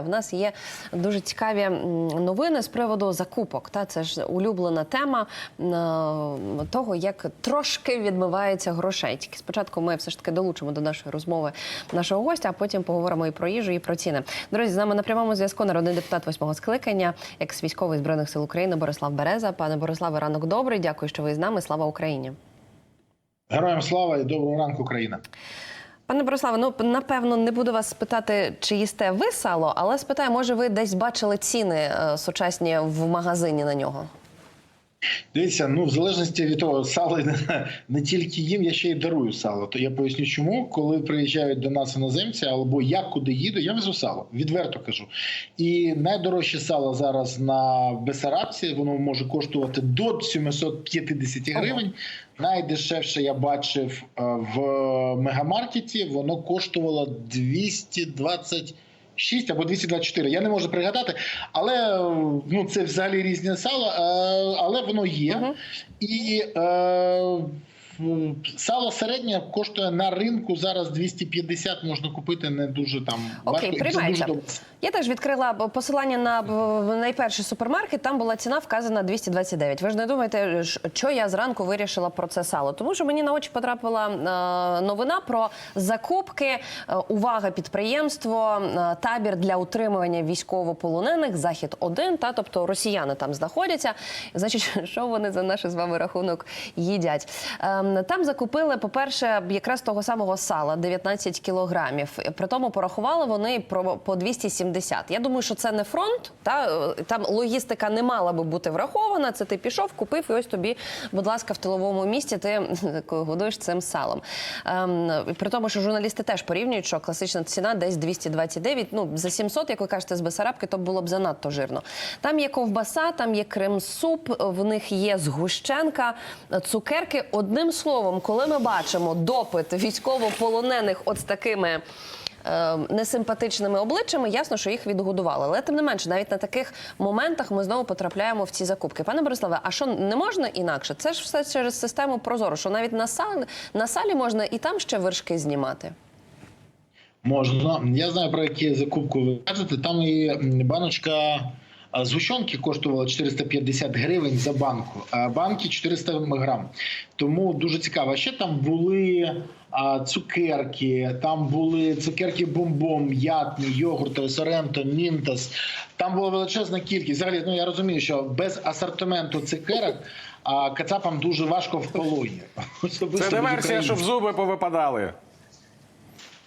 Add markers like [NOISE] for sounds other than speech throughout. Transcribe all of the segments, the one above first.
В нас є дуже цікаві новини з приводу закупок. Та це ж улюблена тема е, того, як трошки відмивається грошей. Тільки спочатку ми все ж таки долучимо до нашої розмови нашого гостя, а потім поговоримо і про їжу, і про ціни. Друзі, з нами на прямому зв'язку народний депутат восьмого скликання, екс військовий збройних сил України Борислав Береза. Пане Бориславе, ранок добрий. Дякую, що ви з нами. Слава Україні. Героям слава і доброго ранку, Україна. Пане Бориславе, ну напевно не буду вас спитати, чи їсте ви сало, але спитаю, може, ви десь бачили ціни е, сучасні в магазині на нього? Дивіться, ну в залежності від того, сало не, не тільки їм, я ще й дарую сало. То я поясню, чому, коли приїжджають до нас іноземці, або я куди їду, я везу сало. Відверто кажу. І найдорожче сало зараз на Бесарабці, воно може коштувати до 750 гривень. Найдешевше я бачив е, в мегамаркеті, воно коштувало 220 6 або 224, я не можу пригадати, але ну це взагалі різні сала, е, але воно є. Мгм. І е, сало середнє коштує на ринку зараз 250, можна купити не дуже там Окей, важко. приймається. Я теж відкрила посилання на найперший супермаркет. Там була ціна вказана 229. Ви ж не думаєте, що я зранку вирішила про це сало? Тому що мені на очі потрапила е, новина про закупки. е, увага, підприємство, е, табір для утримування військовополонених. Захід 1 та тобто росіяни там знаходяться. Значить, [LAUGHS] що вони за наш з вами рахунок їдять? Ем, Там закупили, по-перше, якраз того самого сала 19 кілограмів. При тому порахували вони про по 270. Я думаю, що це не фронт. Та е, там логістика не мала би бути врахована. Це ти пішов, купив, і ось тобі, будь ласка, в тиловому місті ти [LAUGHS] годуєш цим салом. Ем, при тому, що журналісти теж порівнюють, що класична ціна десь 229. Ну за 700, як ви кажете, з Бесарабки, то було б занадто жирно. Там є ковбаса, там є крем-суп, в них є згущенка, цукерки. Одним словом, коли ми бачимо допит військовополонених, от з такими. е, Несимпатичними обличчями, ясно, що їх відгодували. Але тим не менше, навіть на таких моментах ми знову потрапляємо в ці закупки. Пане Бориславе, а що не можна інакше? Це ж все через систему Прозоро, що навіть на салі, на салі можна і там ще вершки знімати. Можна. Я знаю про які закупку ви кажете. Там і баночка згущенки коштувала 450 гривень за банку, а банки 400 грам. Тому дуже цікаво. Ще там були цукерки, там були цукерки бомбом, м'ятні, йогурти, соренто, мінтас. Там була величезна кількість. Взагалі, ну я розумію, що без асортименту цукерок а, кацапам дуже важко в. Особисто Це не версія, щоб зуби повипадали.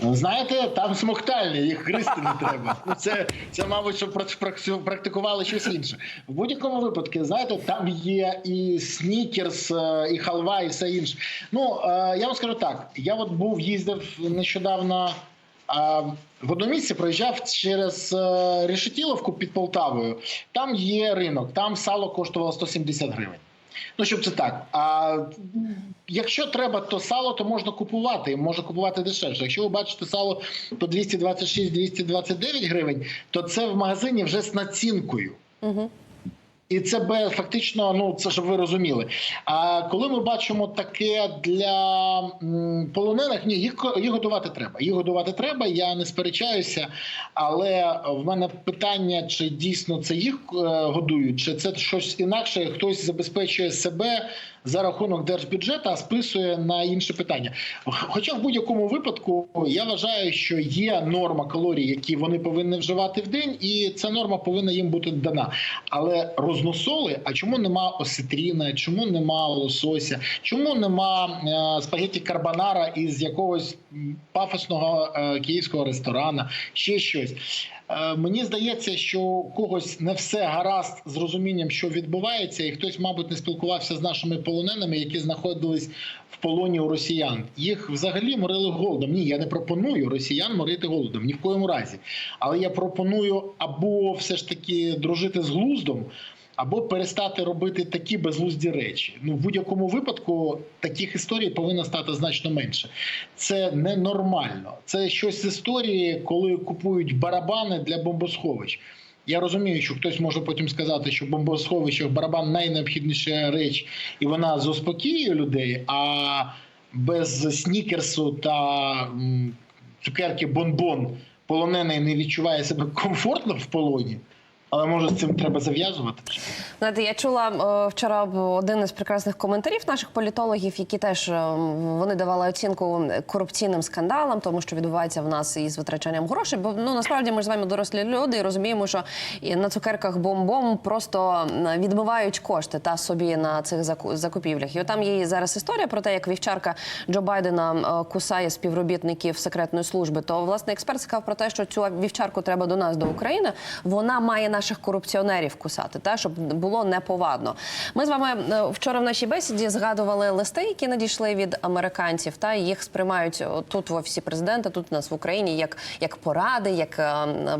Знаєте, там смоктальні, їх гризти не треба. Ну, Це, це мабуть, прак- практикували щось інше. В будь-якому випадку, знаєте, там є і снікерс, е, і халва, і все інше. Ну, е, я вам скажу так: я от був, їздив нещодавно. В одному місці проїжджав через е, Решетіловку під Полтавою. Там є ринок, там сало коштувало 170 гривень. Ну, щоб це так. А якщо треба, то сало то можна купувати, можна купувати дешевше. Якщо ви бачите сало по 226-229 гривень, то це в магазині вже з націнкою. Угу. І це бе- фактично, ну це щоб ви розуміли. А коли ми бачимо таке для полонених, ні, їх їх годувати треба. Їх годувати треба. Я не сперечаюся, але в мене питання, чи дійсно це їх е, годують, чи це щось інакше. Хтось забезпечує себе за рахунок держбюджету, а списує на інше питання. Хоча в будь-якому випадку я вважаю, що є норма калорій, які вони повинні вживати в день, і ця норма повинна їм бути дана. Але розносоли, а чому нема осетріна, чому нема лосося, чому нема е, спагетті карбонара із якогось пафосного е, київського ресторана, ще щось. Е, Мені здається, що когось не все гаразд з розумінням, що відбувається, і хтось, мабуть, не спілкувався з нашими полоненими, які знаходились в полоні у росіян. Їх взагалі морили голодом. Ні, я не пропоную росіян морити голодом ні в коєму разі. Але я пропоную або все ж таки дружити з глуздом. Або перестати робити такі безглузді речі. Ну в будь-якому випадку таких історій повинно стати значно менше. Це ненормально. Це щось з історії, коли купують барабани для бомбосховищ. Я розумію, що хтось може потім сказати, що в бомбосховищах барабан найнеобхідніша реч, і вона заспокоює людей. А без снікерсу та цукерки бонбон полонений не відчуває себе комфортно в полоні, але може з цим треба зав'язувати. Знаєте, я чула е, вчора один із прекрасних коментарів наших політологів, які теж е, вони давали оцінку корупційним скандалам, тому що відбувається в нас із витрачанням грошей. Бо ну насправді ми ж з вами дорослі люди і розуміємо, що на цукерках бом-бом просто відмивають кошти та собі на цих заку- закупівлях. І там є зараз історія про те, як вівчарка Джо Байдена е, кусає співробітників секретної служби. То власне експерт сказав про те, що цю вівчарку треба до нас до України. Вона має наших корупціонерів кусати, та щоб було неповадно. Ми з вами е, вчора в нашій бесіді згадували листи, які надійшли від американців. Та їх сприймають тут в офісі президента, тут у нас в Україні, як, як поради, як е,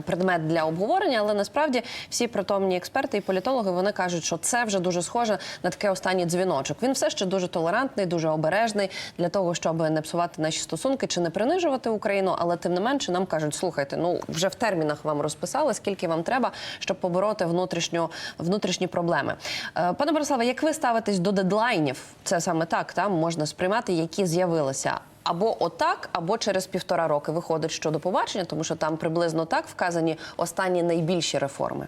предмет для обговорення. Але насправді всі притомні експерти і політологи вони кажуть, що це вже дуже схоже на такий останній дзвіночок. Він все ще дуже толерантний, дуже обережний для того, щоб не псувати наші стосунки чи не принижувати Україну. Але тим не менше нам кажуть, слухайте, ну вже в термінах вам розписали, скільки вам треба, щоб побороти внутрішню внутрішні проблеми. Е, Пане Бориславе, як ви ставитесь до дедлайнів? Це саме так там можна сприймати, які з'явилися. Або отак, або через півтора роки виходить що до побачення, тому що там приблизно так вказані останні найбільші реформи.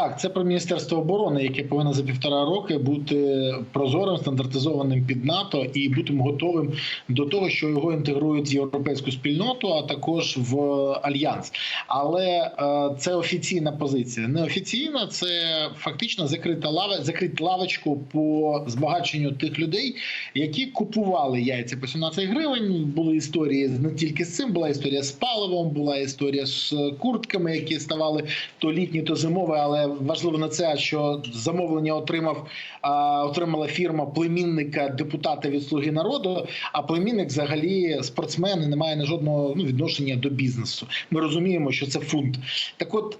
Так, це про міністерство оборони, яке повинно за півтора роки бути прозорим, стандартизованим під НАТО і бути готовим до того, що його інтегрують з європейську спільноту, а також в альянс. Але е, це офіційна позиція. Неофіційна це фактично закрита лава, закрити лавочку по збагаченню тих людей, які купували яйця по 17 гривень. Були історії не тільки з цим, була історія з паливом, була історія з куртками, які ставали то літні, то зимові, але важливо не це, що замовлення отримав отримала фірма племінника депутата від слуги народу. А племінник, взагалі, спортсмен і не має жодного ну, відношення до бізнесу. Ми розуміємо, що це фунт. Так, от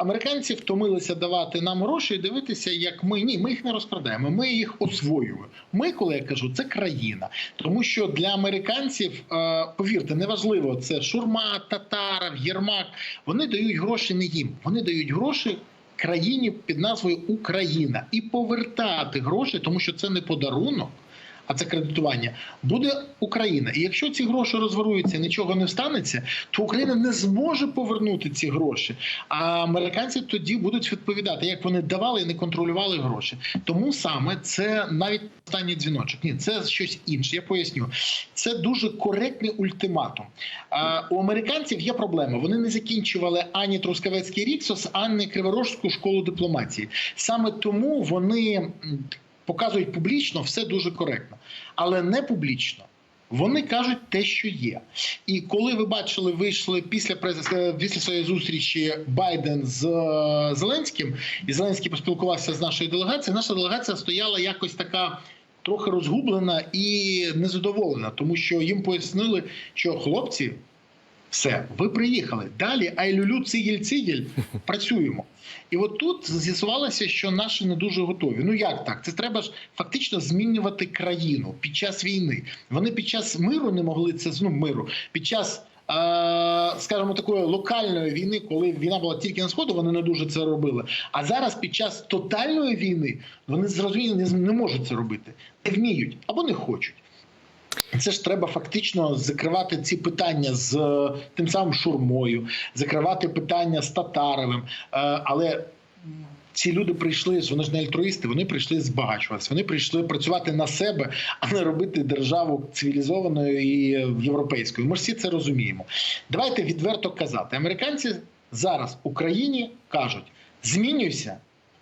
американці втомилися давати нам гроші і дивитися, як ми ні, ми їх не розкрадаємо. Ми їх освоюємо. Ми, коли я кажу, це країна, тому що для американців, повірте, неважливо це шурма, татаров, Єрмак. Вони дають гроші не їм, вони дають гроші країні під назвою Україна і повертати гроші, тому що це не подарунок. А це кредитування буде Україна. І якщо ці гроші розворуються, нічого не станеться, то Україна не зможе повернути ці гроші. А американці тоді будуть відповідати, як вони давали і не контролювали гроші. Тому саме це навіть останній дзвіночок. Ні, це щось інше. Я поясню. Це дуже коректний ультиматум. А, у американців є проблема. Вони не закінчували ані Трускавецький Ріксос, ані Криворожську школу дипломатії. Саме тому вони показують публічно все дуже коректно, але не публічно. Вони кажуть те, що є. І коли ви бачили, вийшли після е, після своєї зустрічі Байден з е, Зеленським, і Зеленський поспілкувався з нашою делегацією. Наша делегація стояла якось така. Трохи розгублена і незадоволена, тому що їм пояснили, що хлопці, все, ви приїхали. Далі айлюлю цигіль цигіль [LAUGHS] працюємо. І от тут з'ясувалося, що наші не дуже готові. Ну як так? Це треба ж фактично змінювати країну під час війни. Вони під час миру не могли це ну, миру. Під час, е, скажімо, такої локальної війни, коли війна була тільки на сходу, вони не дуже це робили. А зараз під час тотальної війни вони зрозуміло не, не можуть це робити, не вміють або не хочуть. Це ж треба фактично закривати ці питання з е, тим самим шурмою, закривати питання з Татаровим. Е, Але ці люди прийшли, вони ж не альтруїсти, вони прийшли збагачуватися, вони прийшли працювати на себе, а не робити державу цивілізованою і європейською. Ми ж всі це розуміємо. Давайте відверто казати. Американці зараз Україні кажуть: змінюйся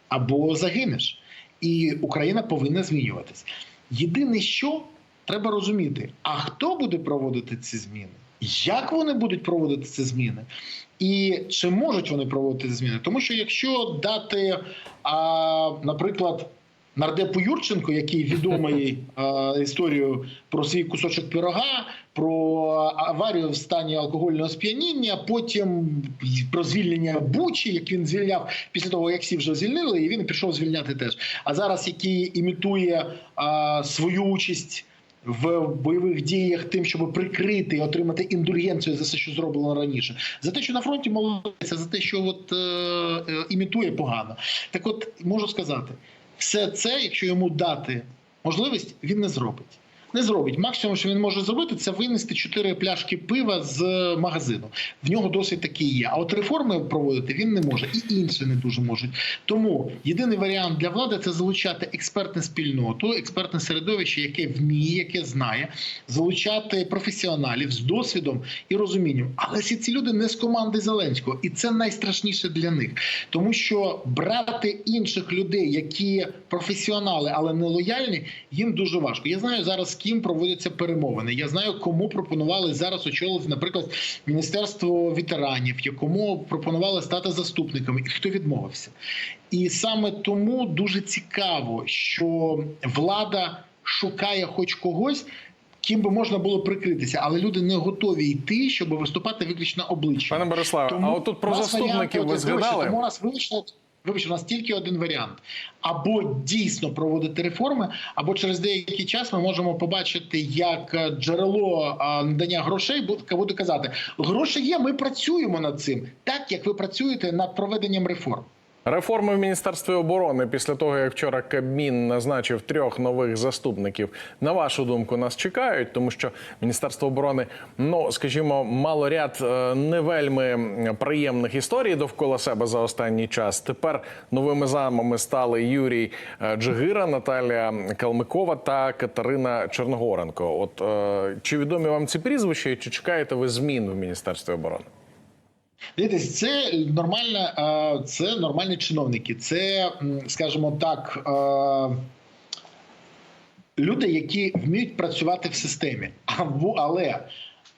або загинеш. І Україна повинна змінюватись. Єдине, що треба розуміти, а хто буде проводити ці зміни? Як вони будуть проводити ці зміни? І чи можуть вони проводити ці зміни? Тому що якщо дати, а, наприклад, нардепу Юрченко, який відомий [LAUGHS] а, історію про свій кусочок пірога, про аварію в стані алкогольного сп'яніння, потім про звільнення Бучі, як він звільняв після того, як всі вже звільнили, і він пішов звільняти теж. А зараз який імітує а, свою участь в бойових діях тим, щоб прикрити і отримати індульгенцію за все, що зроблено раніше, за те, що на фронті молодеться, за те, що от е, е, імітує погано. Так, от можу сказати, все це, якщо йому дати можливість, він не зробить. Не зробить. Максимум, що він може зробити, це винести чотири пляшки пива з магазину. В нього досить таки є. А от реформи проводити він не може, і інші не дуже можуть. Тому єдиний варіант для влади це залучати експертну спільноту, експертне середовище, яке вміє, яке знає, залучати професіоналів з досвідом і розумінням. Але всі ці люди не з команди Зеленського, і це найстрашніше для них, тому що брати інших людей, які професіонали, але не лояльні, їм дуже важко. Я знаю зараз ким проводяться перемовини. Я знаю, кому пропонували зараз очолити, наприклад, міністерство ветеранів, якому пропонували стати заступниками, і хто відмовився. І саме тому дуже цікаво, що влада шукає хоч когось. Ким би можна було прикритися, але люди не готові йти, щоб виступати виключно обличчям. Пане Бориславе, а отут про у заступників ви згадали? Тому у нас вийшло. Вибачте, у нас тільки один варіант: або дійсно проводити реформи, або через деякий час ми можемо побачити, як е, джерело надання грошей буде казати: гроші є, ми працюємо над цим, так як ви працюєте над проведенням реформ. Реформи в міністерстві оборони після того, як вчора Кабмін назначив трьох нових заступників. На вашу думку, нас чекають, тому що міністерство оборони, ну скажімо, мало ряд е, не вельми приємних історій довкола себе за останній час. Тепер новими замами стали Юрій е, Джигира, Наталія Калмикова та Катерина Чорногоренко. От е, чи відомі вам ці прізвища, чи чекаєте ви змін в міністерстві оборони? Дивіться, це нормальна, це нормальні чиновники. Це, скажімо так, люди, які вміють працювати в системі. Або але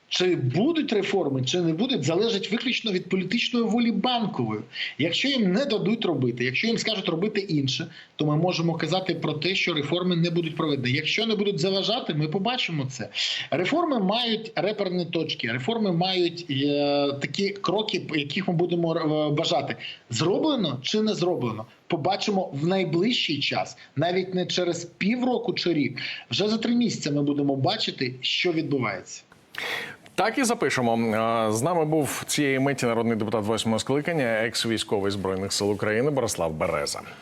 чи будуть реформи, чи не будуть, залежить виключно від політичної волі банкової. Якщо їм не дадуть робити, якщо їм скажуть робити інше, то ми можемо казати про те, що реформи не будуть проведені. Якщо не будуть заважати, ми побачимо це. Реформи мають реперні точки, реформи мають е, такі кроки, яких ми будемо е, бажати. Зроблено чи не зроблено? Побачимо в найближчий час, навіть не через півроку чи рік. Вже за три місяці ми будемо бачити, що відбувається. Так і запишемо. З нами був цієї миті народний депутат восьмого скликання, екс-військовий збройних сил України Борислав Береза.